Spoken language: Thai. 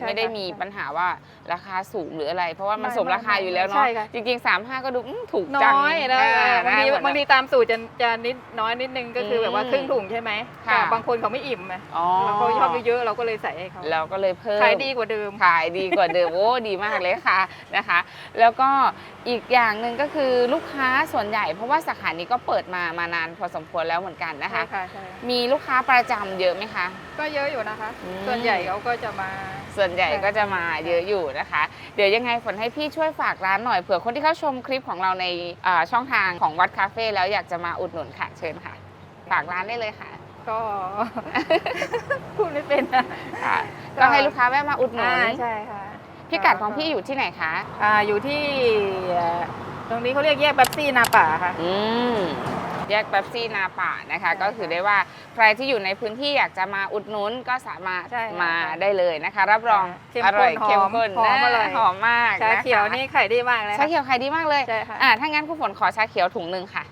ใช่ไม่ได้ค่ะมีใช่ปัญหาว่าราคาสูงหรืออะไร เพราะว่ามันไม่สมราคาไม่อยู่แล้วใช่เนาะค่ะ จริงๆ3 5ก็ดูอื้อถูกน้จังอยแล้วอ่บางทีนะเหมือน บางทีตามสูตรจะจะนิดน้อยนิดนึงก็คืออมแบบว่าครึ่งถุงใช่ไหมค่ะ แต่บางคนเขาไม่อิ่มไงอ๋อเราก็ชอบเยอะๆเราก็เลยใส่ให้เขาเราก็เลยเพิ่ม ขายดีกว่าเดิม ขายดีกว่าเดิม โอ้ดีมากเลยค่ะนะคะ แล้วก็อีกอย่างหนึ่งก็คือลูกค้าส่วนใหญ่ เพราะว่าสาขานี้ก็เปิดมามานานพอสมควรแล้วเหมือนกันนะคะ ใช่ค่ะใช่มีลูกค้าประจำเยอะไหมคะ ก็เยอะอยู่นะคะ อืม ส่วนใหญ่เขาก็จะมา ส่วนใหญ่ค่ะก็จะมาเยอะอยู่นะคะ เดี๋ยวยังไงฝนให้พี่ช่วยฝากร้านหน่อยเผื่อคนที่เข้าชมคลิปของเราในอ่าช่องทางของวัดคาเฟ่แล้วอยากจะมาอุดหนุนค่ะเชิญค่ะ ฝากร้านได้เลยค่ะ ก็ พูดไม่เป็นนะค่ะก็ก็ให้ลูกค้าแวะมาอุดหนุนอ่าใช่ค่ะพิกัดของพี่อยู่ที่ไหนคะ อ่าอยู่ที่เอ่อตรงนี้เขาเรียกแยกแป๊บซี่นาป่าค่ะ อืม แยกแป๊บซี่นาป่านะคะใช่ค่ะก็คือได้ว่าใครที่อยู่ในพื้นที่อยากจะมาอุดหนุนก็สามารถใช่ค่ะมาได้เลยนะคะ รับรองเข้มอร่อยข้นเข้มหอมข้นหอมนะอร่อยหอมมากชานะคะเขียวนี่ขายดีมากเลยชาค่ะเขียวขายดีมากเลยใช่ค่ะอ่าถ้างั้นคุณฝนขอชาเขียวถุงหนึ่งค่ะ